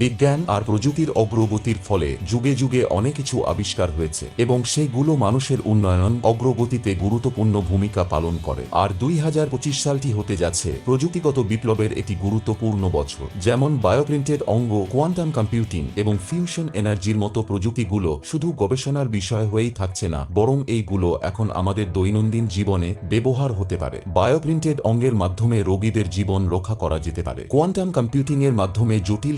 বিজ্ঞান আর প্রযুক্তির অগ্রগতির ফলে যুগে যুগে অনেক কিছু আবিষ্কার হয়েছে এবং সেগুলো মানুষের উন্নয়ন, অগ্রগতিতে গুরুত্বপূর্ণ ভূমিকা পালন করে। আর দুই হাজার পঁচিশ সালটি হতে যাচ্ছে প্রযুক্তিগত বিপ্লবের একটি গুরুত্বপূর্ণ বছর। যেমন বায়োপ্রিন্টেড অঙ্গ, কোয়ান্টাম কম্পিউটিং এবং ফিউশন এনার্জির মতো প্রযুক্তিগুলো শুধু গবেষণার বিষয় হয়েই থাকছে না, বরং এইগুলো এখন আমাদের দৈনন্দিন জীবনে ব্যবহার হতে পারে। বায়োপ্রিন্টেড অঙ্গের মাধ্যমে রোগীদের জীবন রক্ষা করা যেতে পারে। কোয়ান্টাম কম্পিউটিং এর মাধ্যমে জটিল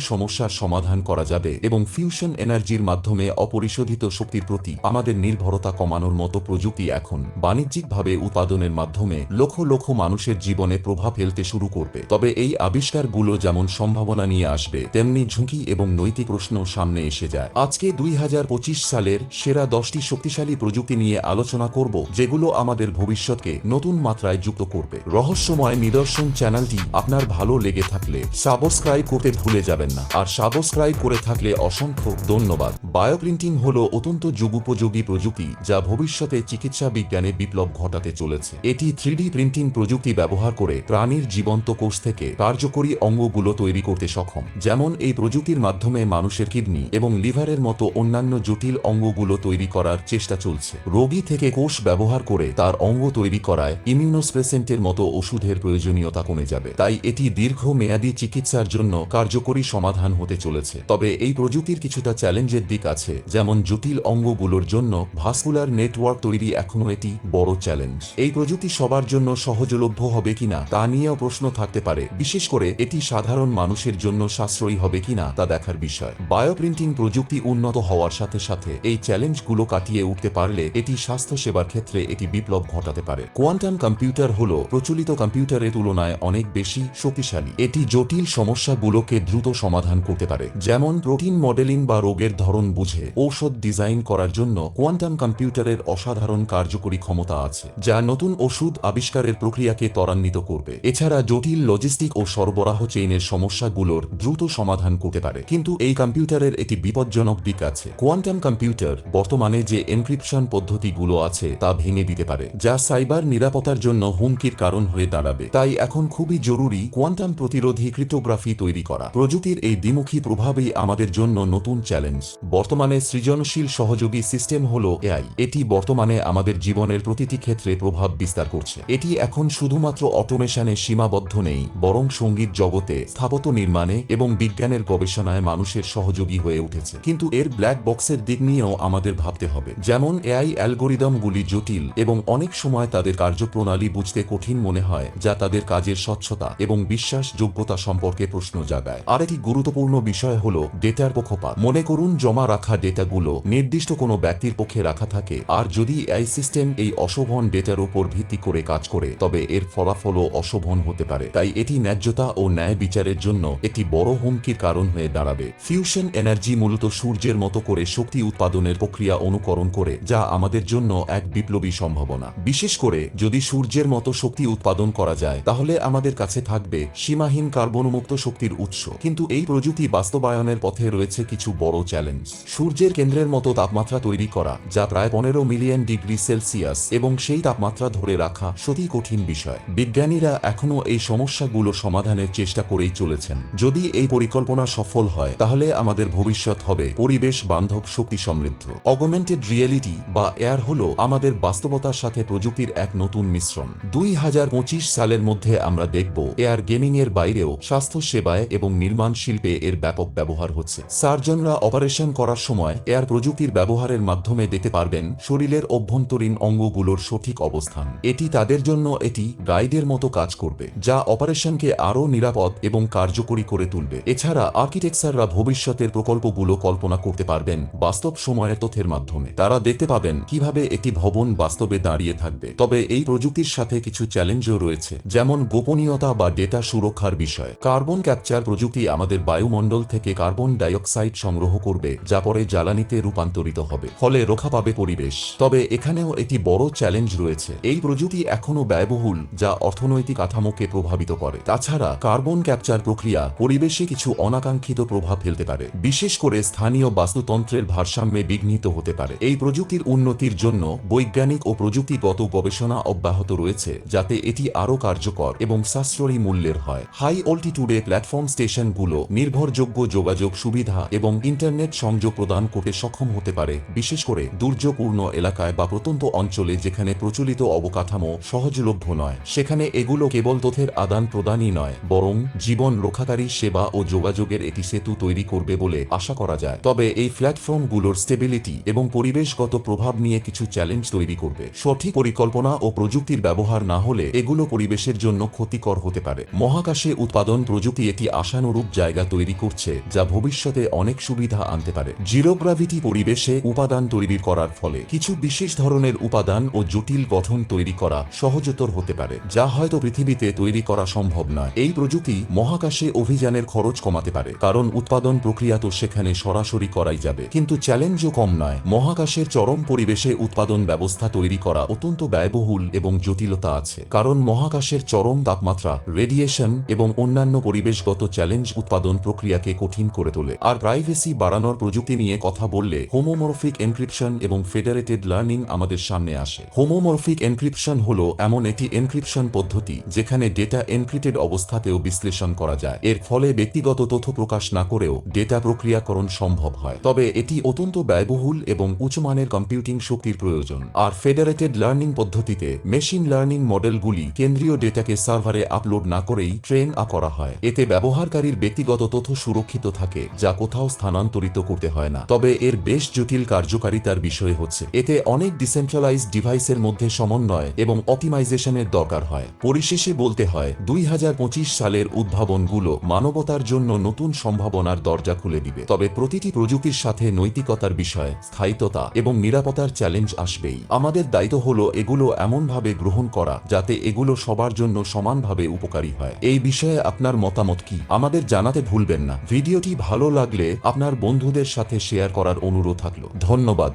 সমস্যার সমাধান করা যাবে এবং ফিউশন এনার্জির মাধ্যমে অপরিশোধিত শক্তির প্রতি আমাদের নির্ভরতা কমানোর মতো প্রযুক্তি এখন বাণিজ্যিকভাবে উৎপাদনের মাধ্যমে লক্ষ লক্ষ মানুষের জীবনে প্রভাব ফেলতে শুরু করবে। তবে এই আবিষ্কারগুলো যেমন সম্ভাবনা নিয়ে আসবে, তেমনি ঝুঁকি এবং নৈতিক প্রশ্ন সামনে এসে যায়। আজকে দুই হাজার পঁচিশ সালের সেরা দশটি শক্তিশালী প্রযুক্তি নিয়ে আলোচনা করব, যেগুলো আমাদের ভবিষ্যৎকে নতুন মাত্রায় যুক্ত করবে। রহস্যময় নিদর্শন চ্যানেলটি আপনার ভালো লেগে থাকলে সাবস্ক্রাইব করতে ভুলে যাবেন না। আর সাবস্ক্রাইব করে থাকলে অসংখ্য ধন্যবাদ। বায়োপ্রিন্টিং হল অত্যন্ত যুগোপযোগী প্রযুক্তি যা ভবিষ্যতে চিকিৎসা বিজ্ঞানে বিপ্লব ঘটাতে চলেছে। এটি থ্রিডি প্রিন্টিং প্রযুক্তি ব্যবহার করে প্রাণীর জীবন্ত কোষ থেকে কার্যকরী অঙ্গগুলো তৈরি করতে সক্ষম। যেমন এই প্রযুক্তির মাধ্যমে মানুষের কিডনি এবং লিভারের মতো অন্যান্য জটিল অঙ্গগুলো তৈরি করার চেষ্টা চলছে। রোগী থেকে কোষ ব্যবহার করে তার অঙ্গ তৈরি করায় ইমিউনোস্প্রেসেন্টের মতো ওষুধের প্রয়োজনীয়তা কমে যাবে। তাই এটি দীর্ঘমেয়াদী চিকিৎসার জন্য কার্যকরী সমাধান হতে চলেছে। তবে এই প্রযুক্তির কিছুটা চ্যালেঞ্জের দিক আছে, যেমন জটিল অঙ্গগুলোর জন্য ভাস্কুলার নেটওয়ার্ক তৈরি এখনও এটি বড় চ্যালেঞ্জ। এই প্রযুক্তি সবার জন্য সহজলভ্য হবে কিনা তা নিয়েও প্রশ্ন থাকতে পারে। বিশেষ করে এটি সাধারণ মানুষের জন্য সাশ্রয়ী হবে কিনা তা দেখার বিষয়। বায়োপ্রিন্টিং প্রযুক্তি উন্নত হওয়ার সাথে সাথে এই চ্যালেঞ্জগুলো কাটিয়ে উঠতে পারলে এটি স্বাস্থ্য সেবার ক্ষেত্রে এটি বিপ্লব ঘটাতে পারে। কোয়ান্টাম কম্পিউটার হল প্রচলিত কম্পিউটারের তুলনায় অনেক বেশি শক্তিশালী। এটি জটিল সমস্যাগুলোকে দ্রুত সমাধান করতে পারে। যেমন প্রোটিন মডেলিং বা রোগের ধরন বুঝে ঔষধ ডিজাইন করার জন্য কোয়ান্টাম কম্পিউটারের অসাধারণ কার্যকরী ক্ষমতা আছে, যা নতুন ওষুধ আবিষ্কারের প্রক্রিয়াকে ত্বরান্বিত করবে। এছাড়া জটিল লজিস্টিক ও সরবরাহ চেইনের সমস্যাগুলোর দ্রুত সমাধান করতে পারে। কিন্তু এই কম্পিউটারের একটি বিপজ্জনক দিক আছে। কোয়ান্টাম কম্পিউটার বর্তমানে যে এনক্রিপশন পদ্ধতিগুলো আছে, তা ভেঙে দিতে পারে, যা সাইবার নিরাপত্তার জন্য হুমকির কারণ হয়ে দাঁড়াবে। তাই এখন খুবই জরুরি কোয়ান্টাম প্রতিরোধী ক্রিপ্টোগ্রাফি তৈরি করা। প্রযুক্তির এই দ্বিমুখী প্রভাবই আমাদের জন্য নতুন চ্যালেঞ্জ। বর্তমানে সৃজনশীল সহযোগী সিস্টেম হল এআই। এটি বর্তমানে আমাদের জীবনের প্রতিটি ক্ষেত্রে প্রভাব বিস্তার করছে। এটি এখন শুধুমাত্র অটোমেশনে সীমাবদ্ধ নেই, বরং সংগীত জগতে, স্থাপত্য নির্মাণে এবং বিজ্ঞানের গবেষণায় মানুষের সহযোগী হয়ে উঠেছে। কিন্তু এর ব্ল্যাক বক্সের দিক নিয়েও আমাদের ভাবতে হবে। যেমন এআই অ্যালগোরিদমগুলি জটিল এবং অনেক সময় তাদের কার্যপ্রণালী বুঝতে কঠিন মনে হয়, যা তাদের কাজের স্বচ্ছতা এবং বিশ্বাসযোগ্যতা সম্পর্কে প্রশ্ন জাগায়। আরেকটি গুরুত্বপূর্ণ বিষয় হল ডেটার পক্ষপাত। মনে করুন, জমা রাখা ডেটাগুলো নির্দিষ্ট কোনো ব্যক্তির পক্ষে রাখা থাকে। আর যদি এই সিস্টেম এই অশোভন ডেটার উপর ভিত্তি করে কাজ করে, তবে এর ফলাফলও অশোভন হতে পারে। তাই এটি ন্যায্যতা ও ন্যায় বিচারের জন্য একটি বড় হুমকির কারণ হয়ে দাঁড়াবে। ফিউশন এনার্জি মূলত সূর্যের মতো করে শক্তি উৎপাদনের প্রক্রিয়া অনুকরণ করে, যা আমাদের জন্য এক বিপ্লবী সম্ভাবনা। বিশেষ করে যদি সূর্যের মতো শক্তি উৎপাদন করা যায়, তাহলে আমাদের কাছে থাকবে সীমাহীন কার্বনমুক্ত শক্তির উৎস। কিন্তু এই প্রযুক্তি বাস্তবায়নের পথে রয়েছে কিছু বড় চ্যালেঞ্জ। সূর্যের কেন্দ্রের মতো তাপমাত্রা তৈরি করা, যা প্রায় পনেরো মিলিয়ন ডিগ্রি সেলসিয়াস এবং সেই তাপমাত্রা ধরে রাখা সত্যি কঠিন বিষয়। বিজ্ঞানীরা এখনও এই সমস্যাগুলো সমাধানের চেষ্টা করেই চলেছেন। যদি এই পরিকল্পনা সফল হয়, তাহলে আমাদের ভবিষ্যৎ হবে পরিবেশ বান্ধব শক্তি সমৃদ্ধ। অগমেন্টেড রিয়েলিটি বা এয়ার হল আমাদের বাস্তবতার সাথে প্রযুক্তির এক নতুন মিশ্রণ। দুই হাজার পঁচিশ সালের মধ্যে আমরা দেখব এয়ার গেমিং এর বাইরেও স্বাস্থ্য সেবায় এবং নির্মাণ শিল্পে এর ব্যাপক ব্যবহার হচ্ছে। সার্জনরা অপারেশন করার সময় এয়ার প্রযুক্তির ব্যবহারের মাধ্যমে দেখতে পারবেন শরীরের অভ্যন্তরীণ অঙ্গগুলোর সঠিক অবস্থান। এটি তাদের জন্য এটি গাইডের মতো কাজ করবে, যা অপারেশনকে আরও নিরাপদ এবং কার্যকরী করে তুলবে। এছাড়া আর্কিটেকচাররা ভবিষ্যতের প্রকল্পগুলো কল্পনা করতে পারবেন বাস্তব সময়ের তথ্যের মাধ্যমে। তারা দেখতে পাবেন কীভাবে একটি ভবন বাস্তবে দাঁড়িয়ে থাকবে। তবে এই প্রযুক্তির সাথে কিছু চ্যালেঞ্জও রয়েছে, যেমন গোপনীয়তা বা ডেটা সুরক্ষার বিষয়। কার্বন ক্যাপচার প্রযুক্তি আমাদের বায়ুমণ্ডল থেকে কার্বন ডাইঅক্সাইড সংগ্রহ করবে, যা পরে জ্বালানিতে রূপান্তরিত হবে, ফলে রক্ষা পাবে পরিবেশ। তবে এখানেও একটি বড় চ্যালেঞ্জ রয়েছে। এই প্রযুক্তি এখনও ব্যয়বহুল, যা অর্থনৈতিক কাঠামোকে প্রভাবিত করে। তাছাড়া, কার্বন ক্যাপচার প্রক্রিয়া পরিবেশে কিছু অনাকাঙ্ক্ষিত প্রভাব ফেলতে পারে। বিশেষ করে স্থানীয় বাস্তুতন্ত্রের ভারসাম্যে বিঘ্নিত হতে পারে। এই প্রযুক্তির উন্নতির জন্য বৈজ্ঞানিক ও প্রযুক্তিগত গবেষণা অব্যাহত রয়েছে, যাতে এটি আরও কার্যকর এবং সাশ্রয়ী মূল্যের হয়। হাই অল্টিটিউডে প্ল্যাটফর্ম স্টেশনগুলো নির্ভর নির্ভরযোগ্য যোগাযোগ সুবিধা এবং ইন্টারনেট সংযোগ প্রদান করতে সক্ষম হতে পারে, বিশেষ করে দুর্যোগপূর্ণ এলাকায় বা প্রত্যন্ত অঞ্চলে যেখানে প্রচলিত অবকাঠামো সহজলভ্য নয়। সেখানে এগুলো কেবল তথ্যের আদান প্রদানই নয়, বরং জীবন রক্ষাকারী সেবা ও যোগাযোগের একটি সেতু তৈরি করবে বলে আশা করা যায়। তবে এই প্ল্যাটফর্মগুলোর স্টেবিলিটি এবং পরিবেশগত প্রভাব নিয়ে কিছু চ্যালেঞ্জ তৈরি করবে। সঠিক পরিকল্পনা ও প্রযুক্তির ব্যবহার না হলে এগুলো পরিবেশের জন্য ক্ষতিকর হতে পারে। মহাকাশে উৎপাদন প্রযুক্তি একটি আশানুরূপ জায়গা তৈরি করছে, যা ভবিষ্যতে অনেক সুবিধা আনতে পারে। জিরোগ্রাভিটি পরিবেশে উপাদান তৈরি করার ফলে কিছু বিশেষ ধরনের উপাদান ও জটিল গঠন তৈরি করা সহজতর হতে পারে, যা হয়তো পৃথিবীতে তৈরি করা সম্ভব নয়। এই প্রযুক্তি মহাকাশে অভিযানের খরচ কমাতে পারে, কারণ উৎপাদন প্রক্রিয়া তো সেখানে সরাসরি করাই যাবে। কিন্তু চ্যালেঞ্জও কম নয়, মহাকাশের চরম পরিবেশে উৎপাদন ব্যবস্থা তৈরি করা অত্যন্ত ব্যয়বহুল এবং জটিলতা আছে, কারণ মহাকাশের চরম তাপমাত্রা, রেডিয়েশন এবং অন্যান্য পরিবেশগত চ্যালেঞ্জ উৎপাদন প্রক্রিয়াকে কঠিন করে তোলে। আর প্রাইভেসি বাড়ানোর প্রযুক্তি নিয়ে কথা বললে হোমোমরফিক এনক্রিপশন এবং ফেডারেটেড লার্নিং আমাদের সামনে আসে। হোমোমরফিক এনক্রিপশন হল এমন একটি এনক্রিপশন পদ্ধতি যেখানে ডেটা এনক্রিপ্টেড অবস্থাতেও বিশ্লেষণ করা যায়। এর ফলে ব্যক্তিগত তথ্য প্রকাশ না করেও ডেটা প্রক্রিয়াকরণ সম্ভব হয়। তবে এটি অত্যন্ত ব্যয়বহুল এবং উচ্চমানের কম্পিউটিং শক্তির প্রয়োজন। আর ফেডারেটেড লার্নিং পদ্ধতিতে মেশিন লার্নিং মডেলগুলি কেন্দ্রীয় ডেটাকে সার্ভারে আপলোড না করেই ট্রেন করা হয়। এতে ব্যবহারকারীর ব্যক্তিগত তথ্য সুরক্ষিত থাকে, যা কোথাও স্থানান্তরিত করতে হয় না। তবে এর বেশ জটিল কার্যকারিতার বিষয় হচ্ছে, এতে অনেক ডিসেন্ট্রালাইজ ডিভাইসের মধ্যে সমন্বয় এবং অপটিমাইজেশনের দরকার হয়। পরিশেষে বলতে হয়, দুই হাজার পঁচিশ সালের উদ্ভাবনগুলো মানবতার জন্য নতুন সম্ভাবনার দরজা খুলে দিবে। তবে প্রতিটি প্রযুক্তির সাথে নৈতিকতার বিষয়, স্থায়িত্বতা এবং নিরাপত্তার চ্যালেঞ্জ আসবেই। আমাদের দায়িত্ব হলো এগুলো এমনভাবে গ্রহণ করা, যাতে এগুলো সবার জন্য সমানভাবে উপকারী হয়। এই বিষয়ে আপনার মতামত কি? আমাদের জানাতে ভুলবেন না। ভিডিওটি ভালো লাগলে আপনার বন্ধুদের সাথে শেয়ার করার অনুরোধ থাকল। ধন্যবাদ।